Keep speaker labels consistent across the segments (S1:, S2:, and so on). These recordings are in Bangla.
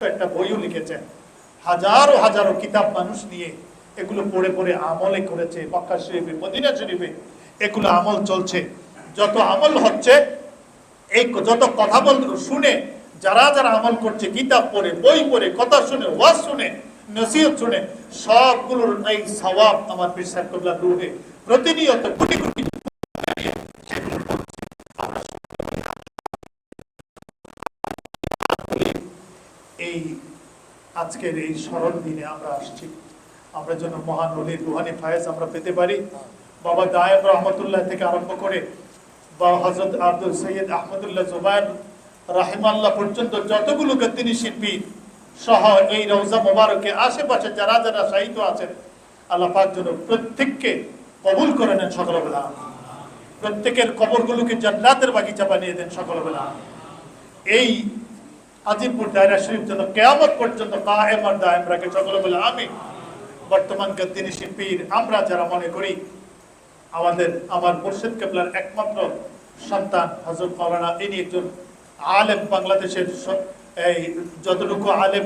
S1: একটা বইও লিখেছেন। হাজারো হাজারো কিতাব মানুষ নিয়ে এগুলো পড়ে পড়ে আমলে করেছে, মক্কা শরীফে, মদিনা শরীফে। এগুলো আমল চলছে। যত আমল হচ্ছে, এই যত কথা বল, শুনে, যারা যারা আমল করছে, কিতাব পড়ে, বই পড়ে, কথা শুনে, ওয়াজ শুনে, নসিহত শুনে, সবগুলোর এই সওয়াব আমার বিশ্বাস করলাম রুহে প্রতিনিয়ত কোটি কোটি এই আজকের এই স্মরণ দিনে আমরা আসছি। আমরা যেন মহান অলির রুহানি ফায়েজ আমরা পেতে পারি। বাবা দায়েব রহমতুল্লাহ থেকে আরম্ভ করে বা হজরত আব্দুল সৈয়দ আহমদুল্লাহ জুবাইর রাহিমাল্লাহ পর্যন্ত যতগুলো গদ্দিনী শিল্পী সহ এই রওজা মোবারকে আশেপাশে যারা যারা সাহিত্য আছেন, আল্লাহ পাক যেন প্রত্যেককে কবুল করে নেন সকলবেলা। প্রত্যেকের কবরগুলোকে জান্নাতের বাগিচা বানিয়ে দেন সকলবেলা। এই আজিমপুর দায়রা শরীফ যেন কেয়ামত পর্যন্ত কায়েম আর দায়েম রাখে সকলে বলে আমি বর্তমান গদ্দিনী শিল্পীর আমরা যারা মনে করি, আমাদের, আমার মুর্শিদ কেবলার একমাত্র সন্তান হজরত মাওলানা, ইনি একজন আলেম বাংলাদেশের এই যতটুকু আলেম,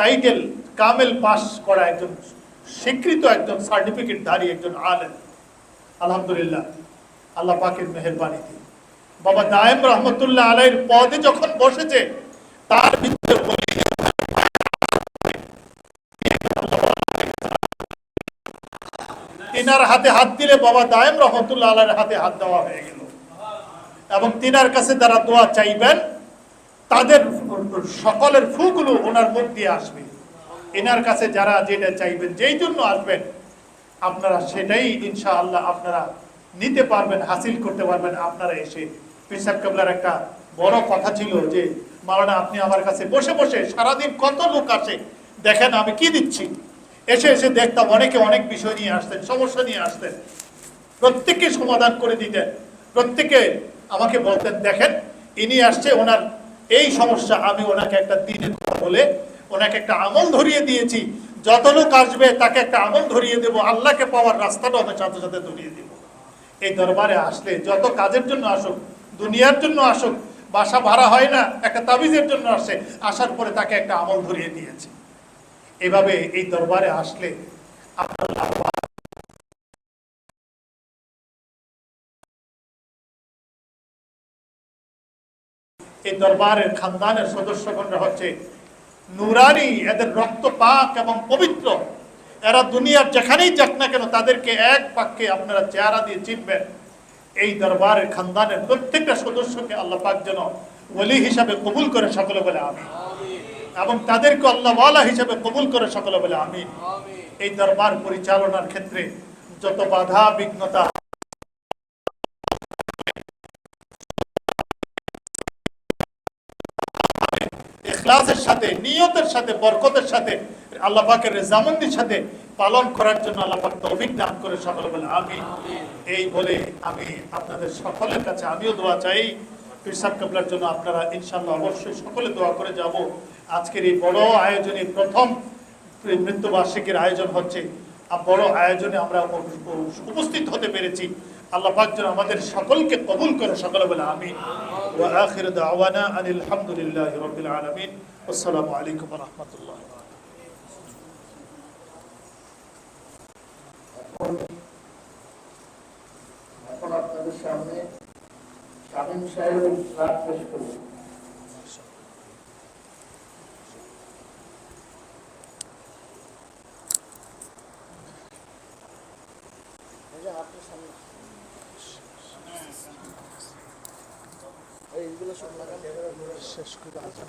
S1: টাইটেল কামেল পাস করা একজন স্বীকৃত একজন সার্টিফিকেটধারী একজন আলেম। আলহামদুলিল্লাহ, আল্লাহ পাকের মেহরবানিতে। বাবা দায়েম রহমতুল্লাহ আলাইয়ের পদে যখন বসেছে তার বলি তিনার হাতে হাত দিলে বাবা রহমতুল্লাহ আলাইয়ের হাতে হাত দেওয়া হয়ে গেল। এবং তিনার কাছে যারা দোয়া চাইবেন, তাদের সকলের ফুগুলো ওনার আসবে। এনার কাছে যারা যেটা চাইবেন, যেই জন্য আসবেন, আপনারা সেটাই ইনশাআল্লাহ আপনারা নিতে পারবেন, হাসিল করতে পারবেন। আপনারা এসে পেশাব কাবলার একটা বড় কথা ছিল যে মাওলানা, আপনি আমার কাছে বসে বসে সারাদিন কত লোক আসে, দেখেন আমি কি দিচ্ছি। এসে এসে দেখতাম অনেকে অনেক বিষয় নিয়ে আসতেন, সমস্যা নিয়ে আসতেন। প্রত্যেককে সমাধান করে দিতেন। প্রত্যেকে আমাকে বলতেন, দেখেন, ইনি আসছে, ওনার এই সমস্যা, আমি ওনাকে একটা দিনের কথা বলে ওনাকে একটা আমল ধরিয়ে দিয়েছি। যত লোক আসবে, তাকে একটা আমল ধরিয়ে দেব, আল্লাহকে পাওয়ার রাস্তাটা আমি সাথে সাথে ধরিয়ে দেব। এই দরবারে আসলে যত কাজের জন্য আসুক, দুনিয়ার জন্য আসুক বাসা ভাড়া হয় না, একটা তাবিজের জন্য আসে। আসার পরে তাকে একটা আমল ধরিয়ে দিয়েছে। এভাবে এই দরবারে আসলে এই দরবারের খানদানের সদস্যগণরা হচ্ছে নুরানি, এদের রক্ত পাক এবং পবিত্র। এরা দুনিয়ার যেখানেই যাক না কেন, তাদেরকে এক বাক্যে আপনারা চেহারা দিয়ে চিনবেন। এই দরবারের খানদানের প্রত্যেকটা সদস্যকে আল্লাহ পাক যেন ওলি হিসাবে কবুল করে সকলে বলে আমি এবং তাদেরকে আল্লাহওয়ালা হিসাবে কবুল করে সকলে বলে আমি এই দরবার পরিচালনার ক্ষেত্রে যত বাধা বিঘ্নতা সাথে নিয়তের সাথে বরকতের সাথে আল্লাহ পাকের রেজামন্দির সাথে পালন করার জন্য আল্লাহ তৌফিক দান করে সকলে বলে আমি এই বলে আমি আপনাদের সকলের কাছে আমিও দোয়া চাই। কৃষক কাবলার জন্য আপনারা ইনশাল্লাহ অবশ্যই সকলে দোয়া করে যাব। আজকের এই বড় আয়োজনে প্রথম মৃত্যুবার্ষিকীর আয়োজন হচ্ছে। বড় আয়োজনে আমরা উপস্থিত হতে পেরেছি। আল্লাহ পাক যেন আমাদের সকলকে কবুল করে, সকলে বলে আমি ওয়া আখির দাওয়ানা আনিল রাব্বিল আলামিন। আসসালামু
S2: আলাইকুম ওয়া রাহমাতুল্লাহ। সামনে শামীম সাহেবের রাত পেশ করব এইগুলো সব লাগান।
S1: শেষ করে আজান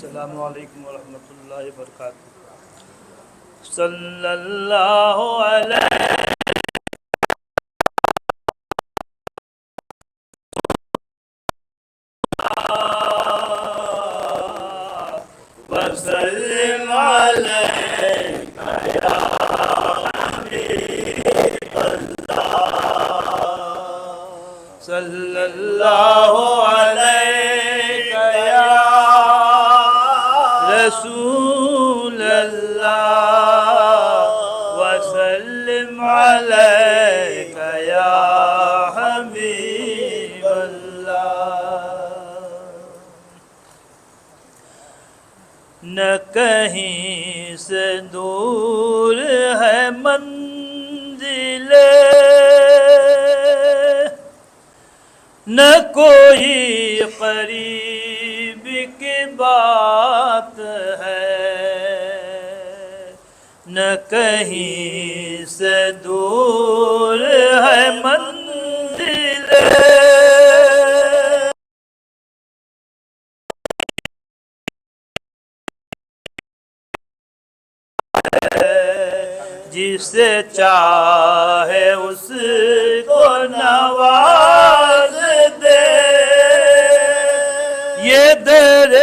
S3: السلام عليكم ورحمة الله وبركاته. صلى الله عليه منزل نہ کوئی قریب کی بات ہے نہ کہیں سے دور ہے منزل سے چاہے اس کو نواز دے۔ یہ در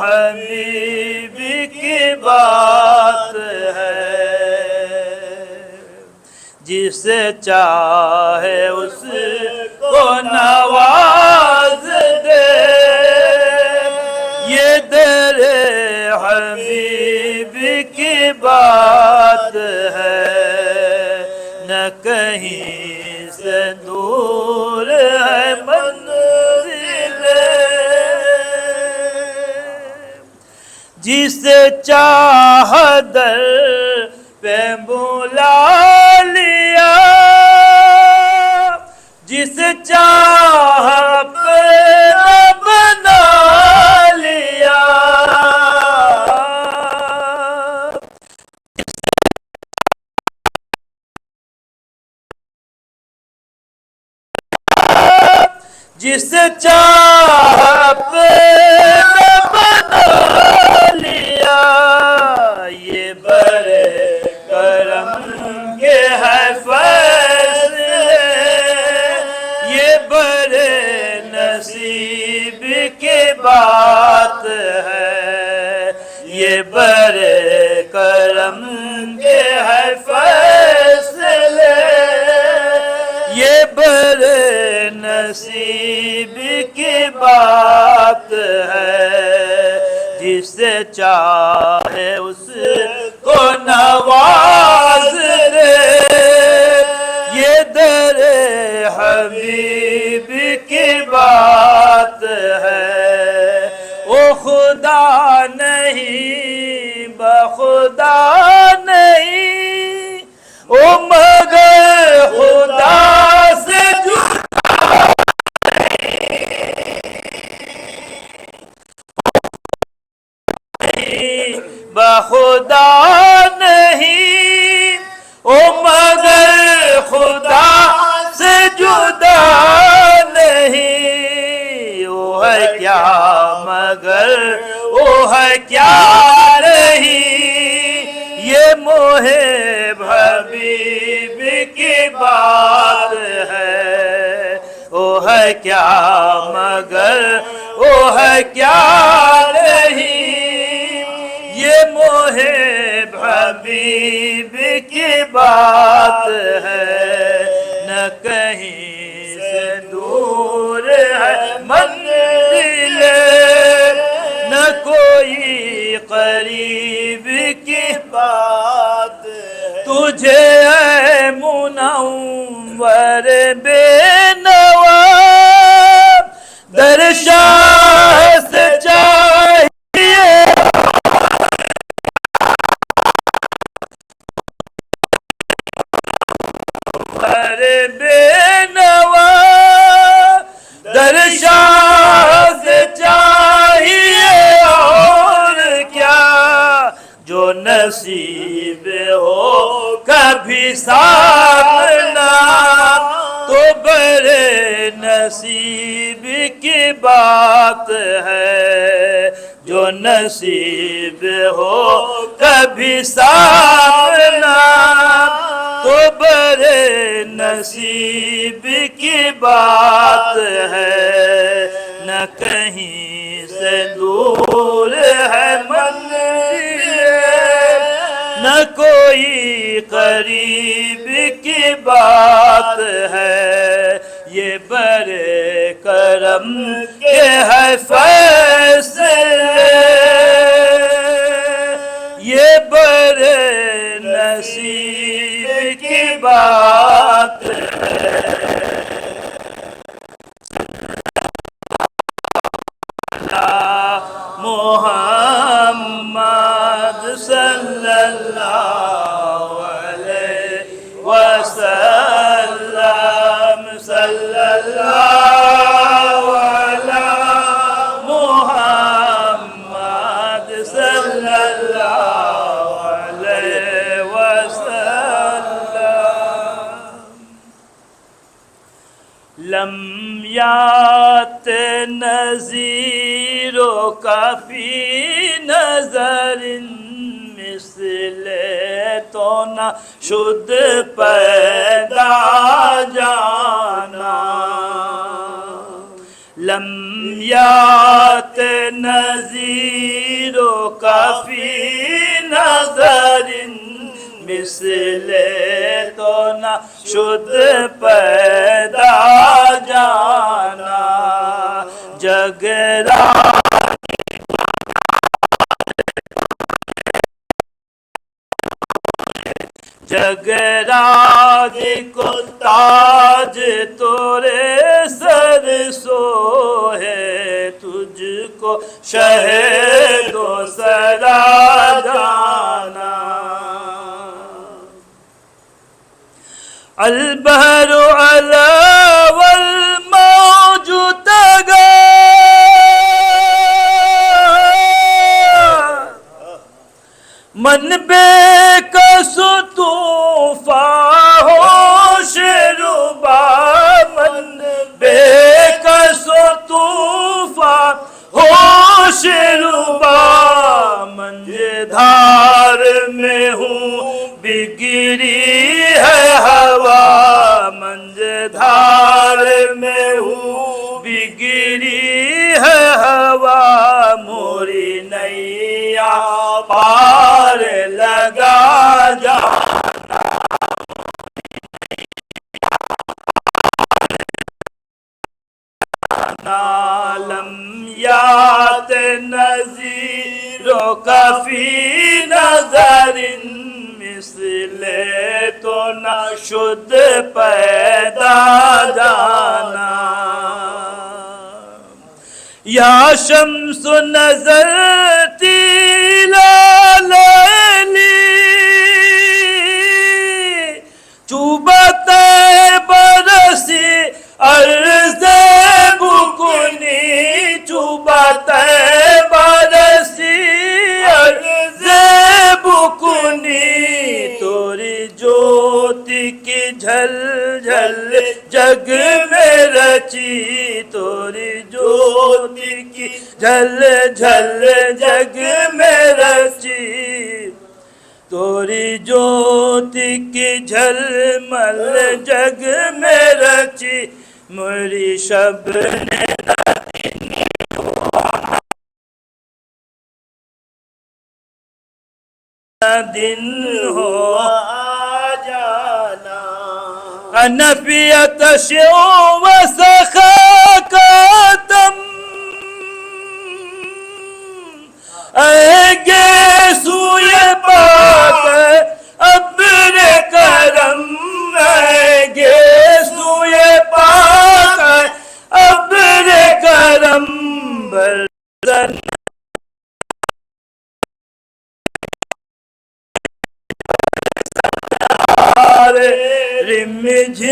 S3: حبیب کی بات ہے۔ جسے چاہے اس کو نواز کہیں سے دور ہے منزل جس چاہ در پہ بولا جس چاہتے بنا لیا، یہ بڑے کرم کے ہے فیصلے۔ یہ بڑے نصیب کے بات ہے۔ یہ بڑے کرم کے ہے فیصلے۔ یہ بڑے نصیب کی بات ہے جسے چاہے اس کو نواز دے۔ یہ در حبیب کی بات ہے، او خدا خدا نہیں، او مگر خدا سے جدا نہیں۔ وہ ہے کیا مگر وہ ہے کیا رہی یہ موہ حبیب کی بات ہے۔ وہ ہے کیا مگر وہ ہے کیا رہی محب حبیب کی بات ہے، نہ کہیں سے دور ہے منزل، نہ کوئی قریب کی بات۔ تجھے منور بے بات ہے جو نصیب ہو کبھی سامنا، تو برے نصیب کی بات ہے۔ نہ کہیں سے دور ہے منزل، نہ کوئی قریب کی بات ہے۔ یہ بر کرم کے ہے فیصلے۔ یہ بر نصیب کی بات محمد صلی اللہ لم يات نذيرك في نظر مثل تونا شد پیدا جانا لم يات نذيرك في نظر مسلے تو نہ شد پیدا جانا، جگرا جگراج کو تاج تورے سر سو ہے تجھ کو شہر و سراد البهر على والموج تغى من بكس طوفان ধার মে হুম বিগিরি ہوا منجھار میں ہوں بگری ہے ہوا موری نیا پار لگا جا۔ نالم یاد نظیر و کفی نظر اس لیے تو نہ شد پیدا جانا۔ یا شمس نظر تیلا لیلی چوبت برسی عرض بکنی چوبت ज्योति की झल झल जग में रची तोरी ज्योति की झल झल जग में रची तोरी ज्योति की झलमल जग में रची मोरी शब ने दिन हो आ जाना النبي تشع وسخاك دم. اے سوئے بات اپنے کرم اے سوئے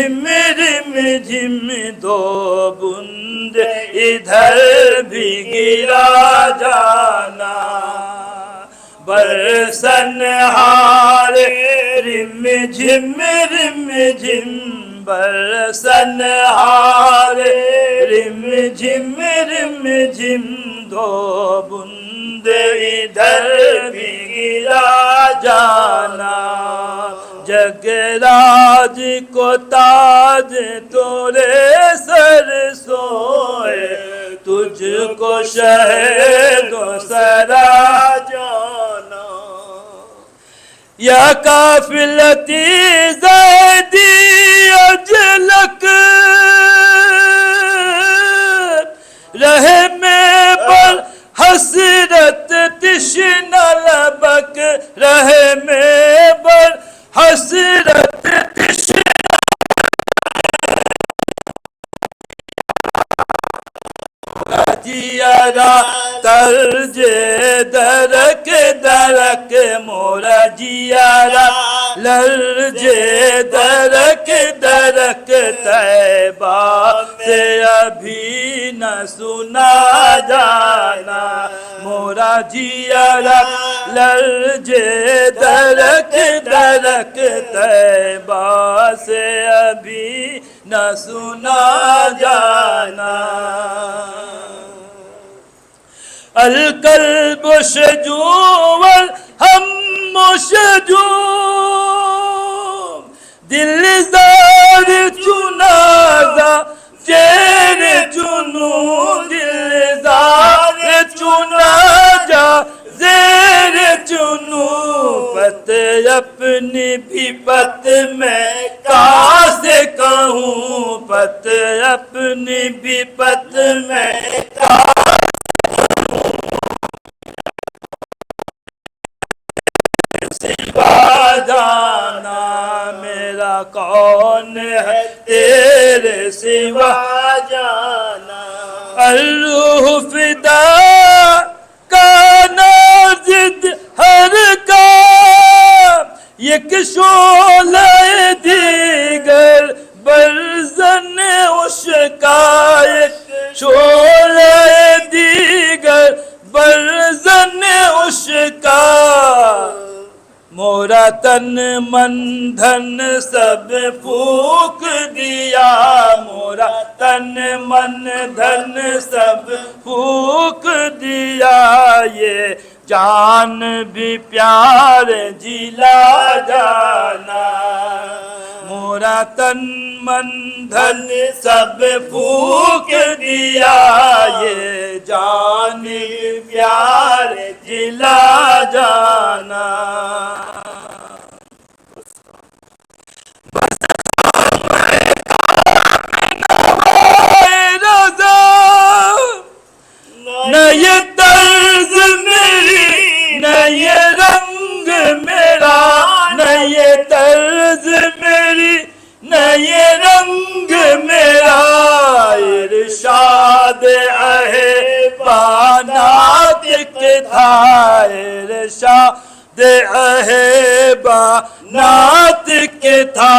S3: रिम झिम रिम झिम दो बूंद इधर भी गिरा जाना बरसन हारे रिम झिम रिम झिम बरसन हारे रिम झिम रिम झिम दो बूंद इधर भी गिरा जाना جگراج کو تاج تورے سر سوئے، تجھ کو شہد و سرا جانا۔ یا کافلتی زیدی اجلک رہے میں پر حسرت تشن لبک رہے میں بر हसरत तिश्न जियारा तरजे दरक दरक मोरा जियारा लरजे दरक दरक तैबा से अभी न सुना जाना মোরা জিয়ারা লর্জে দরক দরক তৈবাসে অভি না সুনা জানা القلب شجوع والهم شجوع دل زار چنازا چیر چنو دل زار پت اپنی بھی پت میں کاس کہوں؟ پت اپنی بھی پت میں کاس جانا میرا کون ہے؟ تیرے سوا جانا۔ الفدا شعلہ دیگر برزن و شکایت شعلہ دیگر برزن و مورا تن من دھن سب پھوک دیا، مورا تن من دھن سب پھوک دیا۔ یہ جان بھی پیار جلا جانا۔ مورا تن مندھل سب پھوک دیا، یہ جان پیار جلا جانا۔ इरशाद अहे बानातिक था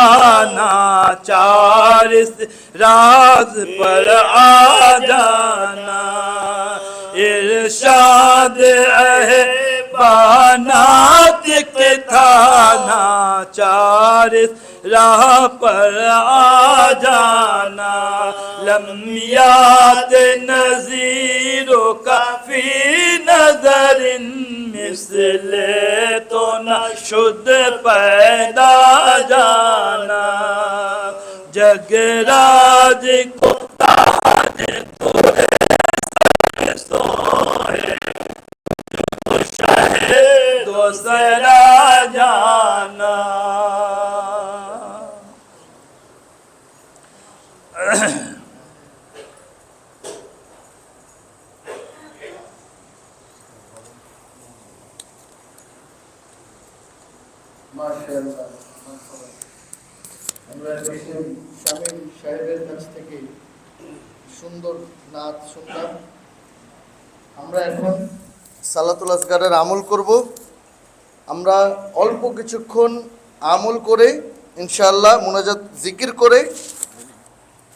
S3: नाचार इस राज पर आ जाना इरशाद अहे बानातिक था नाचार इस राह पर आ जाना लम्बियात नजीरों का फी नजरिन मिसले
S2: جانا شد پیدا جانا۔ جگ راج کو تاج کو سوئے تو شہر دو سر আসগারের আমল করব। আমরা অল্প কিছুক্ষণ আমল করে ইনশাআল্লাহ মোনাজাত জিকির করে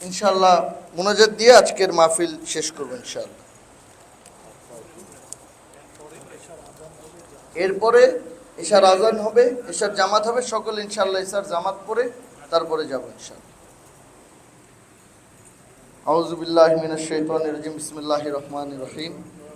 S2: ইনশাআল্লাহ মোনাজাত দিয়ে আজকের মাহফিল শেষ করব ইনশাআল্লাহ।
S4: এরপরে এশার আজান হবে, এশার জামাত হবে, সকল ইনশাল্লাহ এশার জামাত পরে তারপরে যাব ইনশাল্লাহ আউজুবিল্লাহ মিনাশ শাইতানির রাজিম, বিসমিল্লাহির রহমানির রহিম।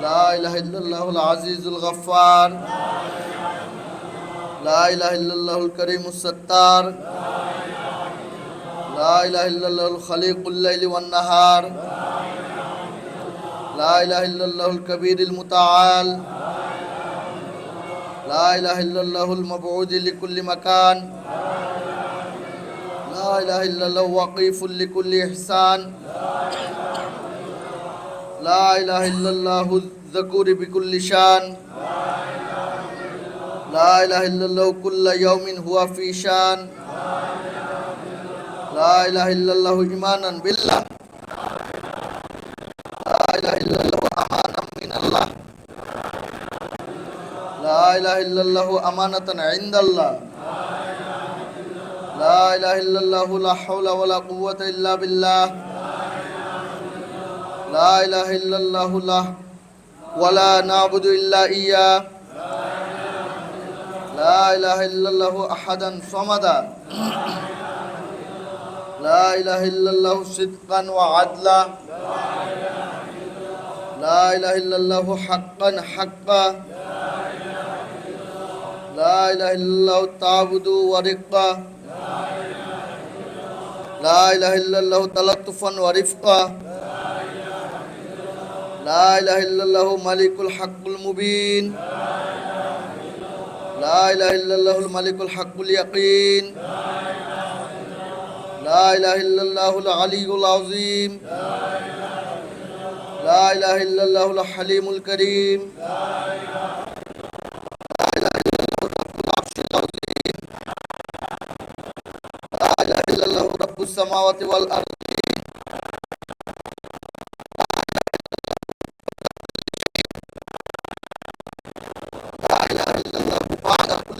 S4: لا إله إلا الله العزيز الغفار. لا إله إلا الله الكريم الستار. لا إله إلا الله الخليق الليل والنهار. لا إله إلا الله الكبير المتعال. لا إله إلا الله المبعوث لكل مكان. لا إله إلا الله وقيف لكل إحسان. لا إله إلا الله الذكور بكل شان. لا إله إلا الله كل يوم هو في شان. لا إله إلا الله إيمانا بالله. لا إله إلا الله أمانا من الله. لا إله إلا الله أمانة عند الله. لا إله إلا الله لا حول ولا قوة إلا بالله. لا إله إلا الله لا. ولا نعبد إلا إياه. لا إله إلا الله أحدا صمدا لا إله إلا الله صدقا وعدلا. لا إله إلا الله حقا حقا. لا إله إلا الله تعبد ورقا. لا إله إلا الله تلطفا ورفقا. لا إله إلا الله ملك الحق المبين. لا إله إلا الله الملك الحق اليقين. لا إله إلا الله العلي العظيم. لا إله إلا الله الحليم الكريم. لا إله إلا الله رب السماوات والأرض.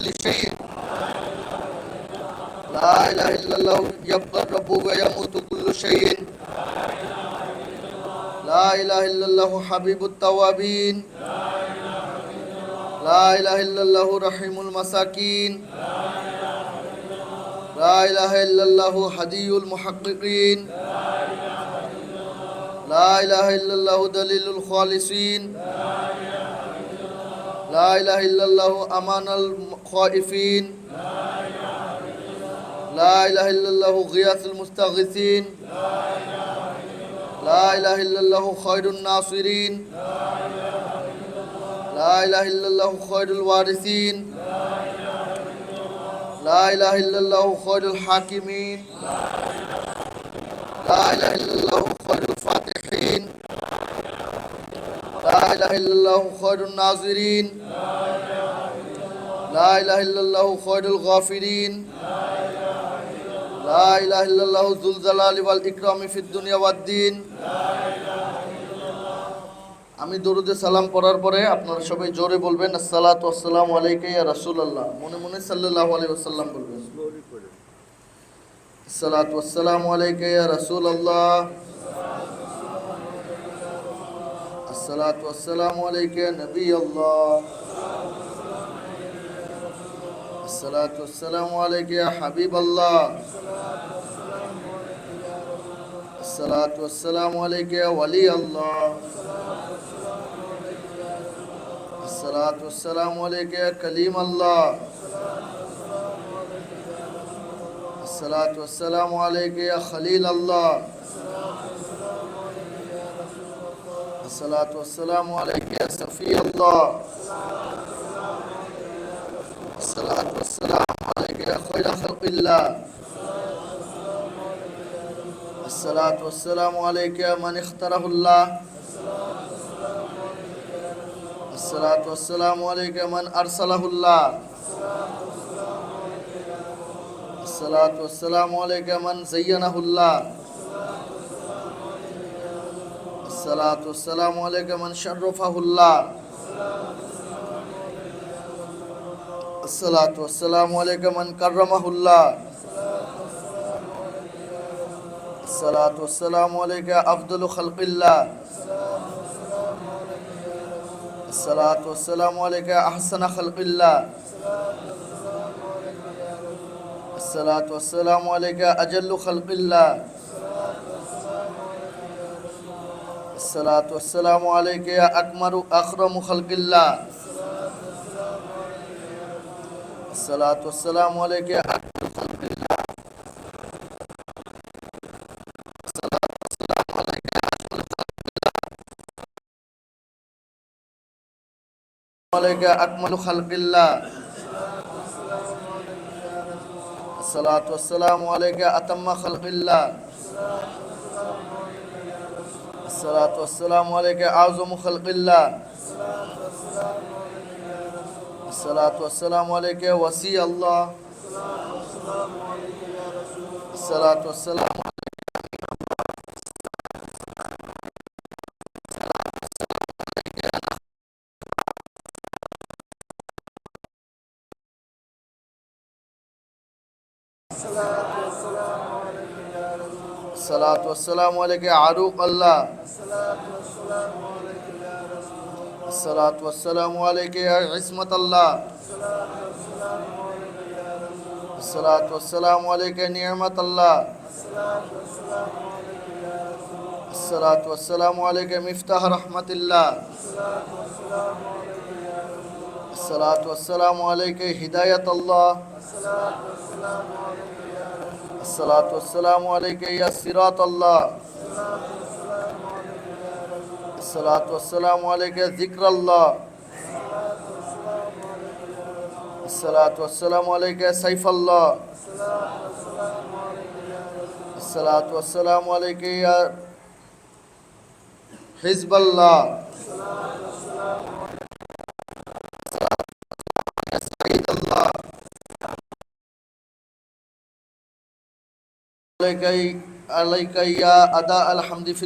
S4: كل لا إله إلا الله يبقى الرب ويموت كل شيء. لا إله إلا الله حبيب التوابين. لا إله إلا الله رحيم المساكين. لا إله إلا الله هدي المحققين. لا إله إلا الله دليل الخالصين. لا إله إلا الله أمان الخائفين. لا إله إلا الله غياث المستغيثين. لا إله إلا الله خير الناصرين. لا إله إلا الله خير الوارثين. لا إله إلا الله خير الحاكمين. لا إله إلا الله خير الفاتحين. ইলাহা ইল্লাল্লাহু খায়রুন নাযিরিন লা ইলাহা ইল্লাল্লাহু খায়রুল গাফিরিন। লা ইলাহা ইল্লাল্লাহু যুল জালালি ওয়াল ইকরামি ফিদ দুনিয়া ওয়াদ দ্বীন আমি দরুদে সালাম পড়ার পরে আপনারা সবাই জোরে বলবেন, আসসালাতু আসসালামু আলাইকা ইয়া রাসূলুল্লাহ। মনে মনে সাল্লাল্লাহু আলাইহি ওয়াসাল্লাম বলবেন। আসসালাতু আসসালামু আলাইকা ইয়া রাসূলুল্লাহ। الصلاة والسلام عليك يا نبي الله. الصلاة والسلام عليك يا حبيب الله. الصلاة والسلام عليك يا ولي الله. الصلاة والسلام عليك يا كليم الله. الصلاة والسلام عليك يا خليل الله. الصلاة والسلام عليك يا سفي الله. الصلاة والسلام عليك يا خير خلق الله. الصلاة والسلام عليك يا من اختاره الله. الصلاة والسلام عليك يا من أرسله الله. الصلاة والسلام عليك من زينه الله. الصلاة والسلام عليك من شرفه الله الصلاة والسلام عليك من كرمه الله الصلاة والسلام عليك أفضل خلق الله الصلاة والسلام عليك أحسن خلق الله الصلاة والسلام عليك أجل خلق الله الصلاة والسلام عليك يا أكمل أكرم خلق الله. الصلاة والسلام عليك يا أكمل خلق الله. الصلاة والسلام عليك يا أكمل خلق الله. عليك أكمل خلق الله الصلاة والسلام عليك أتم خلق الله. الصلاة والسلام عليك أعظم خلق الله. الصلاة والسلام عليك وسي الله. الصلاة والسلام الصلاة والسلام عليك عروق الله. الصلاة والسلام عليك يا عصمة الله. الصلاة والسلام عليك نعمة الله. الصلاة والسلام عليك مفتاح رحمة الله. الصلاة والسلام عليك هداية الله. الصلاة والسلام عليك يا صراط الله. الصلاة والسلام عليك ذكر الله. الصلاة والسلام عليك سيف الله. الصلاة والسلام عليك يا حزب الله. عليك يا أداء الحمد في